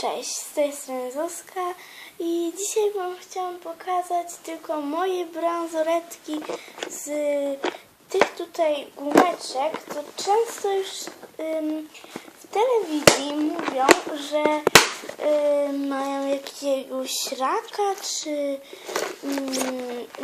Cześć, z tej strony Zuzka i dzisiaj Wam chciałam pokazać tylko moje bransoletki z tych tutaj gumeczek, co często już ym, w telewizji mówią, że ym, mają jakiegoś raka, czy ym,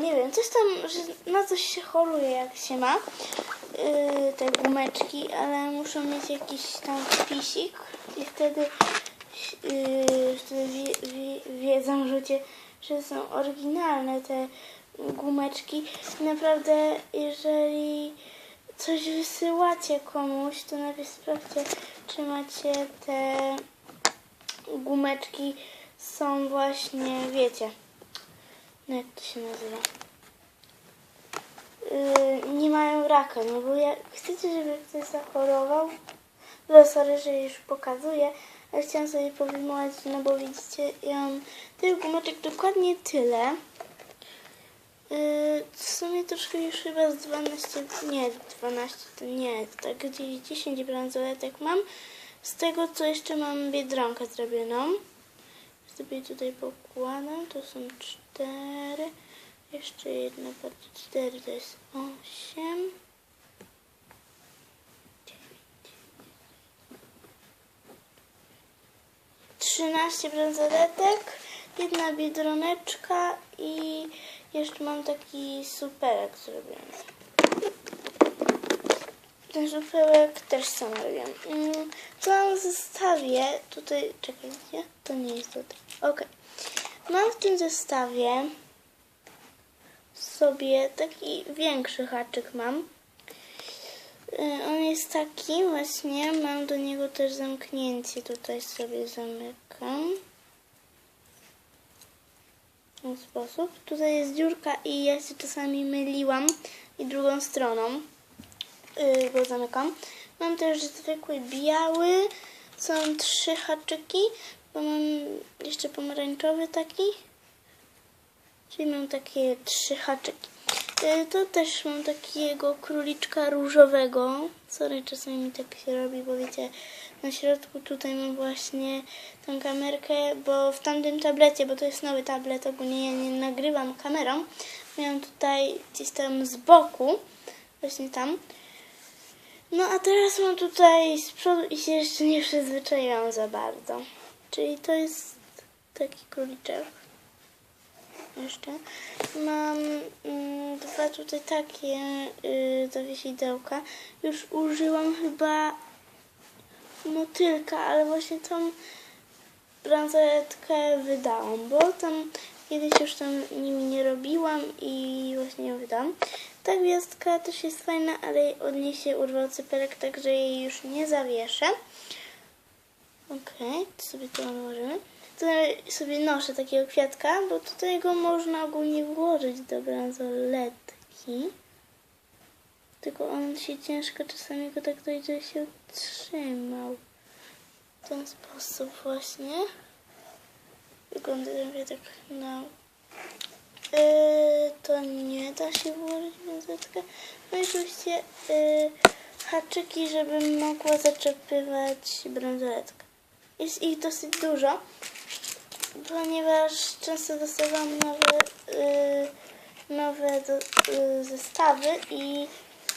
nie wiem, coś tam, że na coś się choruje jak się ma yy, te gumeczki, ale muszą mieć jakiś tam wpisik i wtedy wtedy wie, wie, wiedzą ludzie, że są oryginalne te gumeczki. Naprawdę, jeżeli coś wysyłacie komuś, to najpierw sprawdźcie, czy macie te gumeczki są właśnie, wiecie, no jak to się nazywa? Yy, nie mają raka, no bo jak chcecie, żeby ktoś zachorował, no sorry, że już pokazuję, ale chciałam sobie powyjmować, no bo widzicie, ja mam tych gumeczek dokładnie tyle. Yy, w sumie troszkę już chyba z 12, nie 12, to nie, tak gdzieś 10 bransoletek mam. Z tego, co jeszcze mam biedronkę zrobioną. Sobie tutaj pokładam, to są 4. Jeszcze jedna, patrzcie, 4 to jest 8. 13 bransoletek, jedna biedroneczka i jeszcze mam taki superek zrobiony. Ten supełek też sam robię. Mm, Co mam w zestawie? Tutaj, czekajcie, to nie jest tutaj. Ok. Mam w tym zestawie sobie taki większy haczyk mam. Y, On jest taki właśnie, mam do niego też zamknięcie, tutaj sobie zamykam. W ten sposób. Tutaj jest dziurka i ja się czasami myliłam i drugą stroną yy, go zamykam. Mam też zwykły biały, są trzy haczyki, bo mam jeszcze pomarańczowy taki. Czyli mam takie trzy haczyki. Y, To też mam takiego króliczka różowego. Sorry, czasami mi tak się robi, bo wiecie, na środku tutaj mam właśnie tą kamerkę, bo w tamtym tablecie, bo to jest nowy tablet, ogólnie ja nie nagrywam kamerą, miałam tutaj gdzieś tam z boku, właśnie tam. No a teraz mam tutaj z przodu i się jeszcze nie przyzwyczaiłam za bardzo. Czyli to jest taki króliczek jeszcze. Mam mm, dwa tutaj takie y, zawiesidełka. Już użyłam chyba motylka, ale właśnie tą bransoletkę wydałam, bo tam kiedyś już tam nimi nie robiłam i właśnie ją wydałam. Ta gwiazdka też jest fajna, ale od niej się urwał cypelek, także jej już nie zawieszę. Okej, to sobie to odłożymy. Tutaj sobie noszę takiego kwiatka, bo tutaj go można ogólnie włożyć do bransoletki. Tylko on się ciężko czasami go tak dojdzie się trzymał. W ten sposób właśnie. Wygląda ten kwiatek na... Yy, to nie da się włożyć bransoletkę. No i oczywiście yy, haczyki, żebym mogła zaczepywać bransoletkę. Jest ich dosyć dużo, ponieważ często dostawałam nowe, yy, nowe do, yy, zestawy i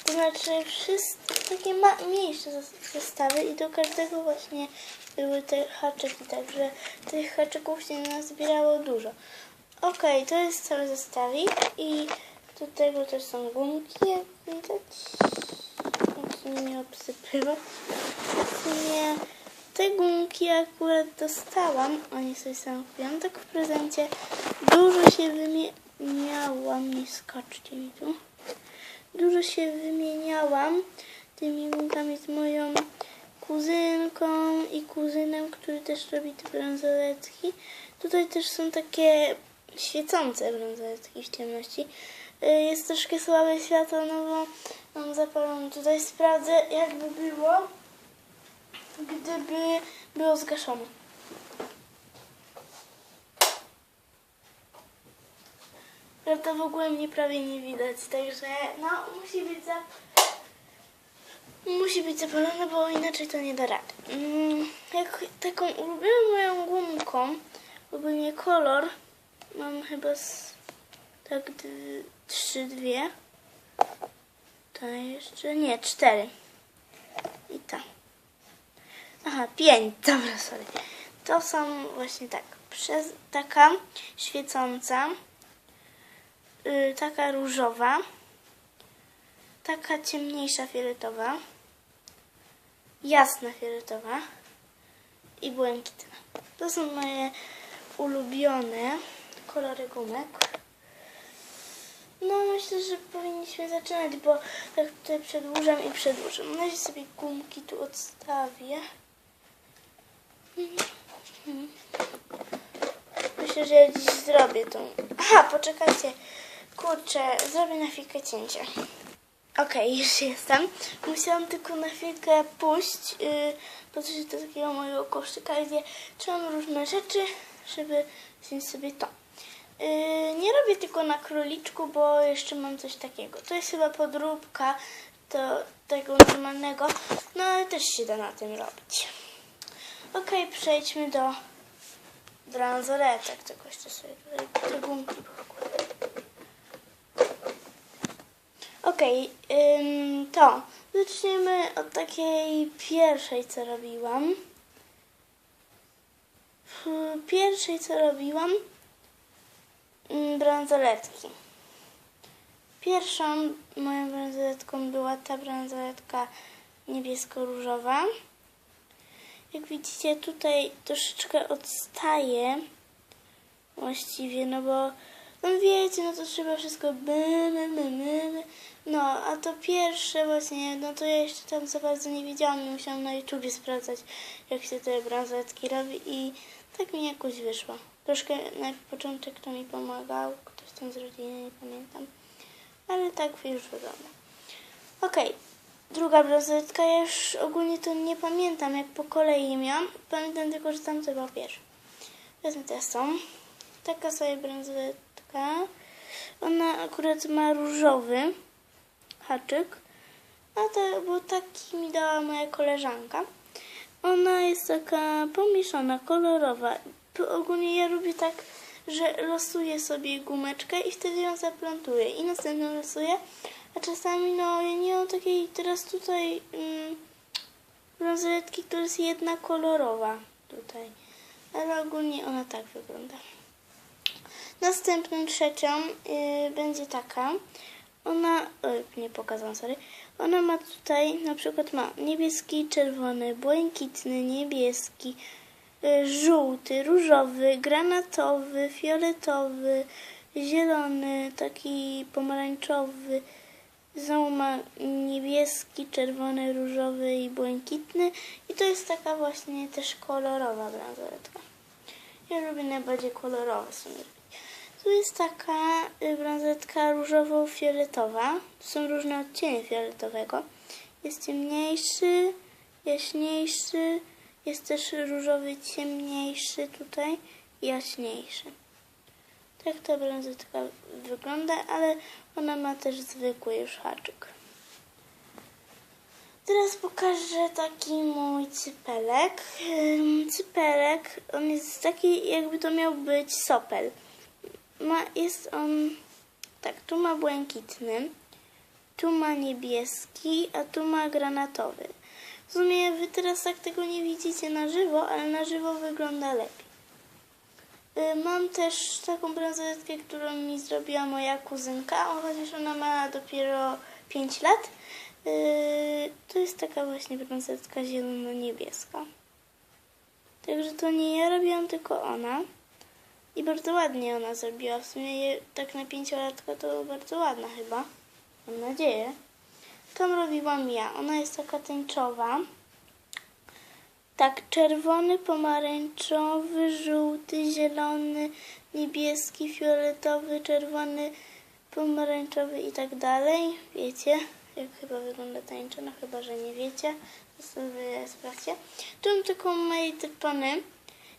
to znaczy wszystkie takie ma, mniejsze zes- zestawy i do każdego właśnie były te haczyki, także tych haczyków się nazbierało dużo. Ok, to jest cały zestawik i do tego też są gumki, jak widać. Musimy nie obsypywać. W sumie te gumki akurat dostałam, oni sobie sam kupiłam, tak w prezencie. Dużo się wymieniałam, nie skoczcie mi tu. Dużo się wymieniałam tymi gumkami z moją kuzynką i kuzynem, który też robi te bransoletki. Tutaj też są takie świecące bransoletki w ciemności. Y, Jest troszkę słabe światło, no bo mam zapaloną. Tutaj sprawdzę, jakby było gdyby było zgaszone. Prawda, w ogóle mnie prawie nie widać, także no musi być za... musi być zapalone, bo inaczej to nie da rady. Mm, jak taką ulubioną moją gumką, ogólnie kolor, mam chyba z, tak trzy, dwie. To jeszcze, nie, cztery. I ta. Aha, pięć, dobra, sorry. To są właśnie tak, przez, taka świecąca, y, taka różowa, taka ciemniejsza fioletowa, jasna fioletowa i błękitna. To są moje ulubione kolory gumek. No myślę, że powinniśmy zaczynać, bo tak tutaj przedłużam i przedłużam. Na razie sobie gumki tu odstawię. Myślę, że ja dziś zrobię tą... Aha, poczekajcie. Kurczę, zrobię na chwilkę. Okej, już jestem. Musiałam tylko na chwilkę pójść, yy, podejść do takiego mojego koszyka, gdzie trzymam różne rzeczy, żeby wziąć sobie to. Yy, nie robię tylko na króliczku, bo jeszcze mam coś takiego. To jest chyba podróbka to, tego normalnego, no ale też się da na tym robić. Okej, przejdźmy do bransoletek. Tylko jeszcze sobie tutaj te gumki pokładam. Okej, ym, to zaczniemy od takiej pierwszej, co robiłam. Pierwszej, co robiłam, bransoletki. Pierwszą moją bransoletką była ta bransoletka niebiesko-różowa. Jak widzicie, tutaj troszeczkę odstaje właściwie, no bo no wiecie, no to trzeba wszystko by, by, by. No, a to pierwsze właśnie, no to ja jeszcze tam za bardzo nie wiedziałam musiałam na sprawdzać, jak się te bransoletki robi i tak mi jakoś wyszło. Troszkę na początek to mi pomagał, ktoś tam z rodziny, nie pamiętam, ale tak już wygląda. Okej, druga bransoletka, ja już ogólnie to nie pamiętam, jak po kolei miałam, pamiętam tylko, że tam to była pierwsza. Wezmę teraz tą. Taka sobie bransoletka. Ona akurat ma różowy haczyk. A to, bo taki mi dała moja koleżanka. Ona jest taka pomieszana, kolorowa. Ogólnie ja lubię tak, że losuję sobie gumeczkę i wtedy ją zaplantuję. I następną losuję. A czasami, no, ja nie mam takiej teraz tutaj mm, bransoletki, która jest jedna kolorowa tutaj. Ale ogólnie ona tak wygląda. Następną, trzecią y, będzie taka. Ona, oj, nie pokazałam, sorry. Ona ma tutaj, na przykład ma niebieski, czerwony, błękitny, niebieski, y, żółty, różowy, granatowy, fioletowy, zielony, taki pomarańczowy. Znowu ma niebieski, czerwony, różowy i błękitny. I to jest taka właśnie też kolorowa bransoletka. Ja lubię najbardziej kolorowe są. Tu jest taka y, bransoletka różowo-fioletowa. Tu są różne odcienie fioletowego. Jest ciemniejszy, jaśniejszy. Jest też różowy ciemniejszy tutaj jaśniejszy. Tak ta bransoletka wygląda, ale ona ma też zwykły już haczyk. Teraz pokażę taki mój cypelek. Cypelek, on jest taki, jakby to miał być sopel. Ma, jest on, tak, tu ma błękitny, tu ma niebieski, a tu ma granatowy. W sumie wy teraz tak tego nie widzicie na żywo, ale na żywo wygląda lepiej. Y, Mam też taką bransoletkę, którą mi zrobiła moja kuzynka, chociaż ona ma dopiero 5 lat. Y, To jest taka właśnie bransoletka zielono-niebieska. Także to nie ja robiłam, tylko ona. I bardzo ładnie ona zrobiła. W sumie tak na pięciolatka to bardzo ładna chyba. Mam nadzieję. Tą robiłam ja. Ona jest taka tęczowa. Tak, czerwony, pomarańczowy, żółty, zielony, niebieski, fioletowy, czerwony, pomarańczowy i tak dalej. Wiecie, jak chyba wygląda tańcza, no chyba, że nie wiecie. Sobie sprawdźcie. Tu mam taką moje typony.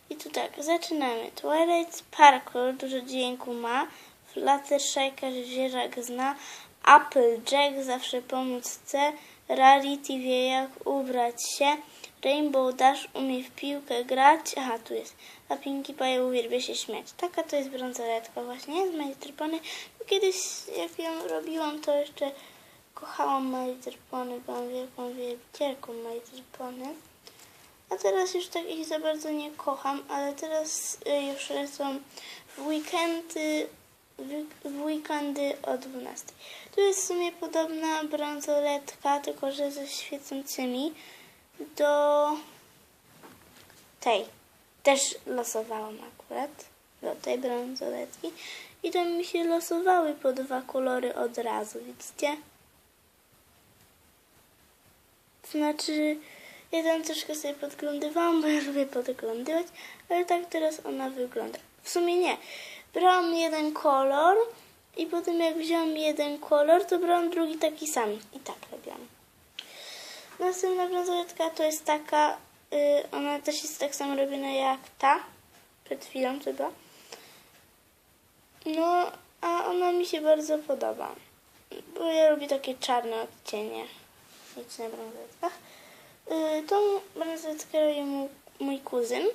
I tu tak, zaczynamy. Twilight Sparkle, dużo dźwięku ma. Fluttershy, zwierzak zna. Applejack, zawsze pomóc chce. Rarity wie jak ubrać się. Rainbow Dash umie w piłkę grać. Aha, tu jest. A Pinkie Pie uwielbia się śmiać. Taka to jest brązoletka właśnie z Pony. No, Kiedyś jak ją robiłam, to jeszcze kochałam Little Pony. Byłam wielką wielbicielką Little Pony. A teraz już tak ich za bardzo nie kocham, ale teraz y, już lecą w weekendy, w- weekendy o 12. Tu jest w sumie podobna bransoletka, tylko że ze świecącymi do tej. Też losowałam akurat do tej bransoletki i tam mi się losowały po dwa kolory od razu, widzicie? Znaczy, ja tam troszkę sobie podglądywałam, bo ja lubię podglądywać, ale tak teraz ona wygląda. W sumie nie. Brałam jeden kolor i potem jak wziąłam jeden kolor, to brałam drugi taki sam. I tak. Następna bransoletka to jest taka, y, ona też jest tak samo robiona jak ta, przed chwilą była. No, a ona mi się bardzo podoba, bo ja lubię takie czarne odcienie. Nic na bransoletkach. Y, Tą bransoletkę robi mój, mój kuzyn,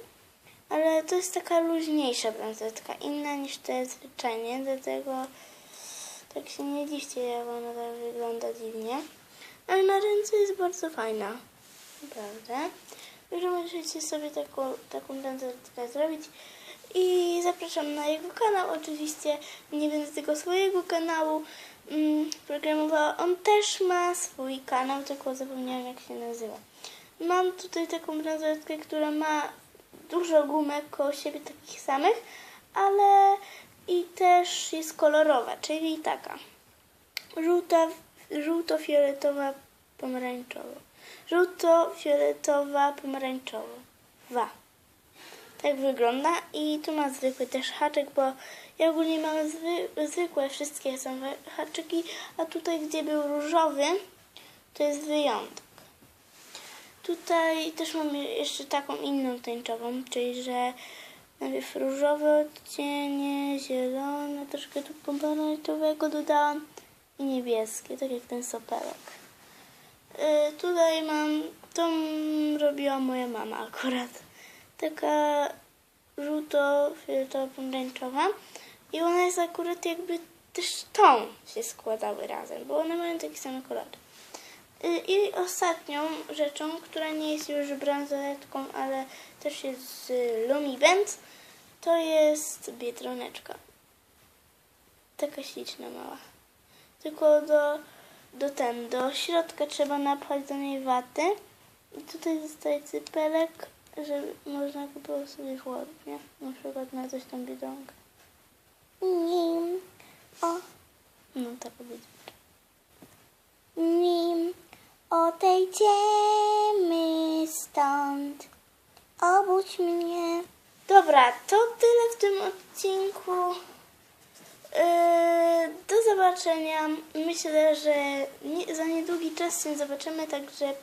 ale to jest taka luźniejsza bransoletka, inna niż te zwyczajnie, dlatego tak się nie dziwcie, jak ona tak wygląda dziwnie. Ale na ręce jest bardzo fajna, naprawdę. Także możecie sobie taką, taką bransoletkę zrobić. I zapraszam na jego kanał. Oczywiście nie będę tego swojego kanału mm, programowała. On też ma swój kanał, tylko zapomniałam jak się nazywa. Mam tutaj taką bransoletkę, która ma dużo gumek koło siebie takich samych, ale i też jest kolorowa, czyli taka żółta, żółto-fioletowa, pomarańczowa. Żółto-fioletowa, pomarańczowa. Tak wygląda i tu ma zwykły też haczyk, bo ja ogólnie mam zwy, zwykłe, wszystkie są haczyki, a tutaj gdzie był różowy, to jest wyjątek. Tutaj też mam jeszcze taką inną tęczową, czyli że najpierw różowe odcienie, zielone, troszkę tu pomarańczowego dodałam i niebieskie, tak jak ten sopelek. Y, tutaj mam, tą robiła moja mama akurat. Taka żółto-fioletowo-pomarańczowa i ona jest akurat jakby też tą się składały razem, bo one mają takie same kolory. Y, I ostatnią rzeczą, która nie jest już bransoletką, ale też jest z Lumi Band, to jest biedroneczka. Taka śliczna mała. Tylko do, do ten, do środka trzeba napchać do niej watę. I tutaj zostaje cypelek, żeby można go było sobie włożyć, nie? Na przykład na coś tam biedronkę. Nim. O. No tak będzie. Nim odejdziemy stąd. Obudź mnie. Dobra, to tyle w tym odcinku. Do zobaczenia. Myślę, że nie, za niedługi czas się zobaczymy, także